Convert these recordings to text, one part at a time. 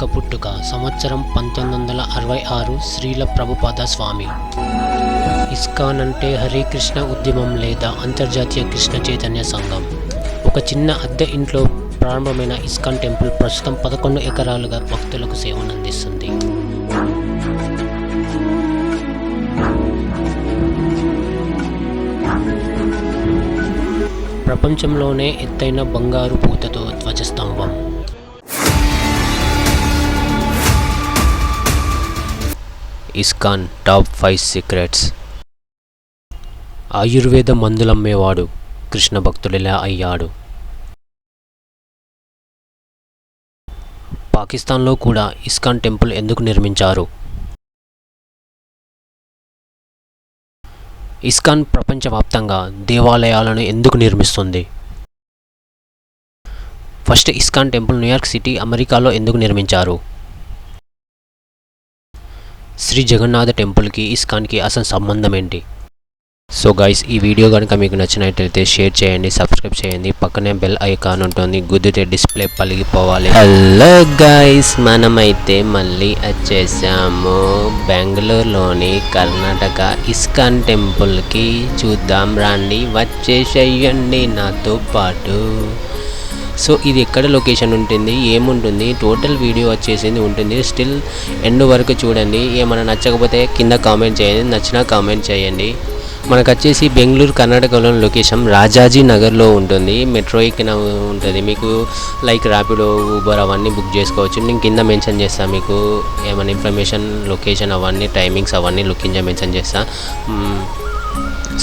యొక్క పుట్టుక. సంవత్సరం పంతొమ్మిది వందల అరవై ఆరు శ్రీల ప్రభుపాద స్వామి. ఇస్కాన్ అంటే హరే కృష్ణ ఉద్యమం లేదా అంతర్జాతీయ కృష్ణ చైతన్య సంఘం. ఒక చిన్న అద్దె ఇంట్లో ప్రారంభమైన ఇస్కాన్ టెంపుల్ ప్రస్తుతం పదకొండు ఎకరాలుగా భక్తులకు సేవనందిస్తుంది. ప్రపంచంలోనే ఎత్తైన బంగారు పూతతో ధ్వజస్తంభం. ISKCON top five secrets. Ayurveda మందులమ్మేవాడు కృష్ణ భక్తుడిలా అయ్యాడు. పాకిస్తాన్లో కూడా ఇస్కాన్ టెంపుల్ ఎందుకు నిర్మించారు? ఇస్కాన్ ప్రపంచవ్యాప్తంగా దేవాలయాలను ఎందుకు నిర్మిస్తుంది? First ISKCON temple New York city అమెరికాలో ఎందుకు నిర్మించారు? శ్రీ జగన్నాథ టెంపుల్కి ఇస్కాన్కి అసలు సంబంధం ఏంటి? సో గైస్ ఈ వీడియో కనుక మీకు నచ్చినట్లయితే షేర్ చేయండి సబ్స్క్రైబ్ చేయండి. పక్కనే బెల్ ఐకాన్ ఉంటుంది. గుద్దితే డిస్ప్లే పలిగిపోవాలి హలో గైస్ మనమైతే మళ్ళీ వచ్చేసాము. బెంగళూరులోని కర్ణాటక ఇస్కాన్ టెంపుల్కి చూద్దాం రండి. వచ్చేసేయండి నాతో పాటు. సో ఇది ఎక్కడ లొకేషన్ ఉంటుంది ఏముంటుంది టోటల్ వీడియో వచ్చేసింది ఉంటుంది. స్టిల్ ఎండ్ వరకు చూడండి. ఏమైనా నచ్చకపోతే కింద కామెంట్ చేయండి. నచ్చినా కామెంట్ చేయండి. మనకు వచ్చేసి బెంగళూరు కర్ణాటకలో లొకేషన్ రాజాజీ నగర్లో ఉంటుంది. మెట్రో ఎక్కిన ఉంటుంది. మీకు లైక్ ర్యాపిడో ఊబర్ అవన్నీ బుక్ చేసుకోవచ్చు. నేను కింద మెన్షన్ చేస్తాను మీకు. ఏమైనా ఇన్ఫర్మేషన్ లొకేషన్ అవన్నీ టైమింగ్స్ అవన్నీ కింద మెన్షన్ చేస్తాను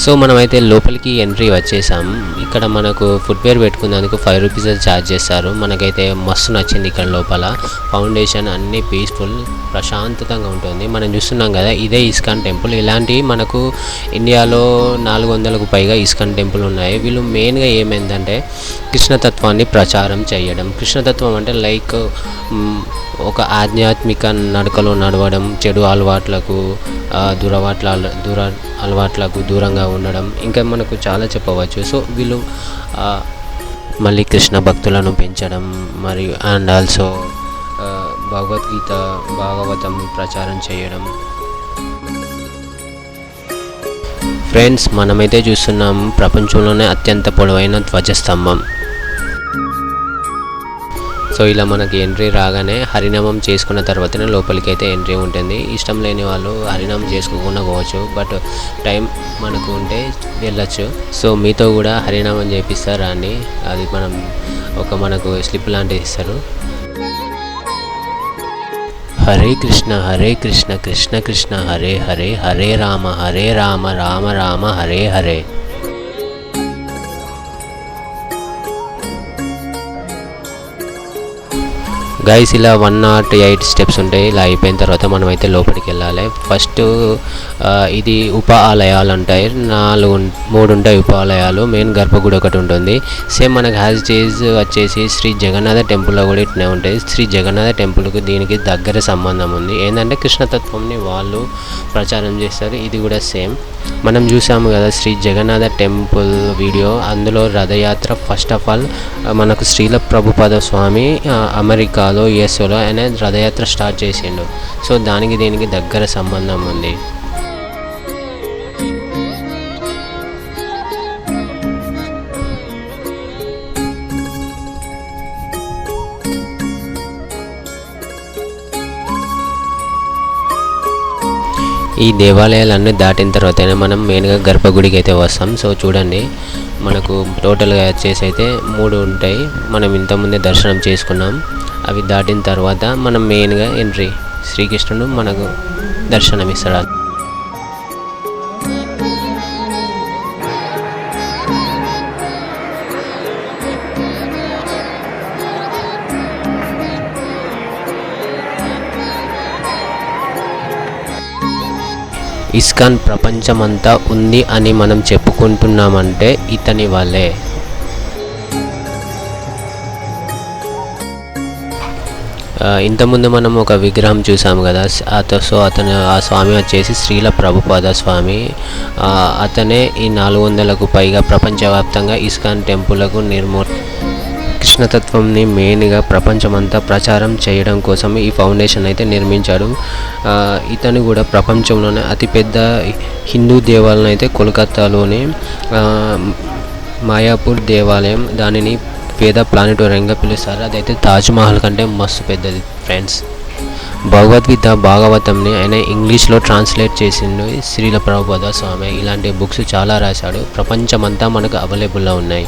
సో మనమైతే లోపలికి ఎంట్రీ వచ్చేసాం. ఇక్కడ మనకు ఫుట్వేర్ పెట్టుకున్నందుకు ఫైవ్ రూపీస్ ఛార్జ్ చేస్తారు. మనకైతే మస్తు నచ్చింది ఇక్కడ లోపల. ఫౌండేషన్ అన్నీ పీస్ఫుల్ ప్రశాంతతంగా ఉంటుంది. మనం చూస్తున్నాం కదా ఇదే ఇస్కాన్ టెంపుల్ ఇలాంటివి మనకు ఇండియాలో నాలుగు వందలకు పైగా ఇస్కాన్ టెంపుల్ ఉన్నాయి. వీళ్ళు మెయిన్గా ఏమైందంటే కృష్ణతత్వాన్ని ప్రచారం చేయడం. కృష్ణతత్వం అంటే లైక్ ఒక ఆధ్యాత్మిక నడకలో నడవడం చెడు అలవాట్లకు దురవాట్ల దూర అలవాట్లకు దూరంగా ఉండడం ఇంకా మనకు చాలా చెప్పవచ్చు. సో వీళ్ళు మళ్ళీ కృష్ణ భక్తులను పెంచడం మరియు అండ్ ఆల్సో భగవద్గీత భాగవతం ప్రచారం చేయడం. ఫ్రెండ్స్ మనమైతే చూస్తున్నాం ప్రపంచంలోనే అత్యంత పొడవైన ధ్వజస్తంభం. సో ఇలా మనకి ఎంట్రీ రాగానే హరినామం చేసుకున్న తర్వాతనే లోపలికి అయితే ఎంట్రీ ఉంటుంది. ఇష్టం లేని వాళ్ళు హరినామం చేసుకోకుండా పోవచ్చు. బట్ టైం మనకు ఉంటే వెళ్ళచ్చు. సో మీతో కూడా హరినామం చేపిస్తారా అండి. అది మనం ఒక మనకు స్లిప్ లాంటిది ఇస్తారు. హరే కృష్ణ హరే కృష్ణ కృష్ణ కృష్ణ హరే హరే హరే రామ హరే రామ రామ రామ హరే హరే. గైస్ ఇలా వన్ నాట్ ఎయిట్ స్టెప్స్ ఉంటాయి. ఇలా అయిపోయిన తర్వాత మనం అయితే లోపలికి వెళ్ళాలి. ఫస్ట్ ఇది ఉప ఆలయాలు ఉంటాయి నాలుగు మూడు ఉంటాయి ఉప ఆలయాలు మెయిన్ గర్భగుడి ఒకటి ఉంటుంది. సేమ్ మనకు హ్యాజ్ చేజ్ వచ్చేసి శ్రీ జగన్నాథ టెంపుల్లో కూడా ఇట్నే ఉంటుంది శ్రీ జగన్నాథ టెంపుల్కి దీనికి దగ్గర సంబంధం ఉంది. ఏంటంటే కృష్ణతత్వంని వాళ్ళు ప్రచారం చేస్తారు. ఇది కూడా సేమ్ మనం చూసాము కదా శ్రీ జగన్నాథ టెంపుల్ వీడియో అందులో రథయాత్ర ఫస్ట్ ఆఫ్ ఆల్ మనకు శ్రీల ప్రభుపాద స్వామి అమెరికాలో అమెరికాలో యుఎస్ఓలో ఆయన రథయాత్ర స్టార్ట్ చేసిండు. సో దానికి దీనికి దగ్గర సంబంధం ఉంది. ఈ దేవాలయాలన్నీ దాటిన తర్వాతనే మనం మెయిన్గా గర్భగుడికి అయితే వస్తాం. సో చూడండి మనకు టోటల్గా వచ్చేసి అయితే మూడు ఉంటాయి. మనం ఇంతకుముందే దర్శనం చేసుకున్నాం. అవి దాటిన తర్వాత మనం మెయిన్గా ఎంట్రీ శ్రీకృష్ణుడు మనకు దర్శనం ఇస్తాడు ఇస్కాన్ ప్రపంచమంతా ఉంది అని మనం చెప్పుకుంటున్నామంటే ఇతని వల్లే. ఇంతకుముందు మనం ఒక విగ్రహం చూసాము కదా అత సో అతను ఆ స్వామి వచ్చేసి శ్రీల ప్రభుపాద స్వామి. అతనే ఈ నాలుగు వందలకు పైగా ప్రపంచవ్యాప్తంగా ఇస్కాన్ టెంపుల్కు నిర్మూ కృష్ణతత్వంని మెయిన్గా ప్రపంచమంతా ప్రచారం చేయడం కోసం ఈ ఫౌండేషన్ అయితే నిర్మించాడు. ఇతను కూడా ప్రపంచంలోనే అతిపెద్ద హిందూ దేవాలయం అయితే కోల్కతాలోని మాయాపూర్ దేవాలయం. దానిని పేద ప్లానిటోరియంగా పిలుస్తారు. అదైతే తాజ్మహల్ కంటే మస్తు పెద్దది ఫ్రెండ్స్ భగవద్గీత భాగవతంని ఆయన ఇంగ్లీష్లో ట్రాన్స్లేట్ చేసిండు శ్రీల ప్రభుపద స్వామి. ఇలాంటి బుక్స్ చాలా రాశాడు. ప్రపంచమంతా మనకు అవైలబుల్లో ఉన్నాయి.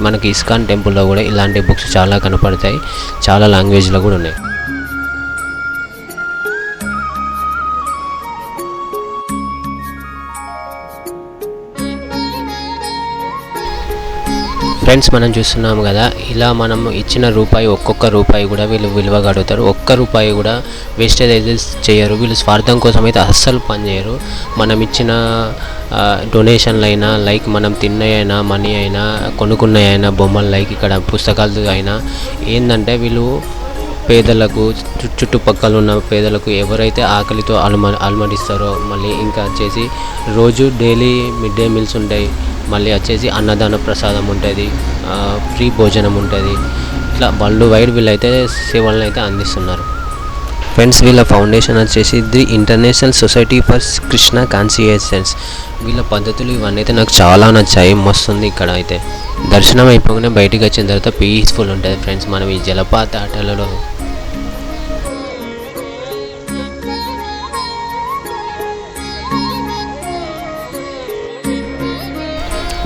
మనకి ఇస్కాన్ టెంపుల్లో కూడా ఇలాంటి బుక్స్ చాలా కనపడతాయి. చాలా లాంగ్వేజ్లో కూడా ఉన్నాయి. ఫ్రెండ్స్ మనం చూస్తున్నాము కదా ఇలా మనం ఇచ్చిన రూపాయి ఒక్కొక్క రూపాయి కూడా వీళ్ళు విలువగడుగుతారు. ఒక్క రూపాయి కూడా వేస్టేజ్ అయితే చేయరు. వీళ్ళు స్వార్థం కోసం అయితే అస్సలు పనిచేయరు మనం ఇచ్చిన డొనేషన్లు అయినా లైక్ మనం తిన్నయైనా మనీ అయినా కొనుక్కున్నయైనా బొమ్మలు లైక్ ఇక్కడ పుస్తకాలు అయినా ఏంటంటే వీళ్ళు పేదలకు చు- చుట్టుపక్కల ఉన్న పేదలకు ఎవరైతే ఆకలితో అలమ అలమటిస్తారో మళ్ళీ ఇంకా వచ్చేసి రోజు డైలీ మిడ్ డే మీల్స్ ఉంటాయి. మళ్ళీ వచ్చేసి అన్నదాన ప్రసాదం ఉంటుంది ఫ్రీ భోజనం ఉంటుంది. ఇట్లా వరల్డ్ వైడ్ వీళ్ళైతే సేవలను అయితే అందిస్తున్నారు. ఫ్రెండ్స్ వీళ్ళ ఫౌండేషన్ వచ్చేసి the international society for Krishna consciousness వీళ్ళ పద్ధతులు ఇవన్నీ అయితే నాకు చాలా నచ్చాయి మస్తుంది ఇక్కడ అయితే. దర్శనం అయిపోగానే బయటికి వచ్చిన తర్వాత పీస్ఫుల్ ఉంటుంది ఫ్రెండ్స్. మనం ఈ జలపాత ఆటలలో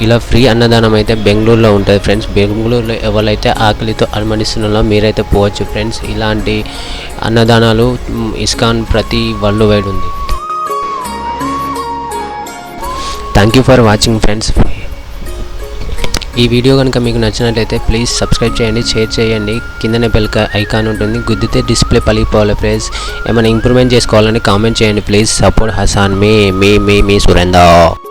ఇలా ఫ్రీ అన్నదానం అయితే బెంగళూరులో ఉంటుంది ఫ్రెండ్స్ బెంగళూరులో ఎవరైతే ఆకలితో అనుమతిస్తున్నారో మీరైతే పోవచ్చు ఫ్రెండ్స్ ఇలాంటి అన్నదానాలు ఇస్కాన్ ప్రతి వరల్డ్ వైడ్ ఉంది. Thank you for watching friends ఈ వీడియో కనుక మీకు నచ్చినట్లయితే ప్లీజ్ సబ్స్క్రైబ్ చేయండి షేర్ చేయండి. కిందనే బెల్ ఐకాన్ ఉంటుంది. గుద్దితే డిస్ప్లే పలిగిపోవాలి ప్లీజ్ ఏమైనా ఇంప్రూవ్మెంట్ చేసుకోవాలని కామెంట్ చేయండి. ప్లీజ్ సపోర్ట్ హసాన్ మీ మీ మీ మీ సురేందా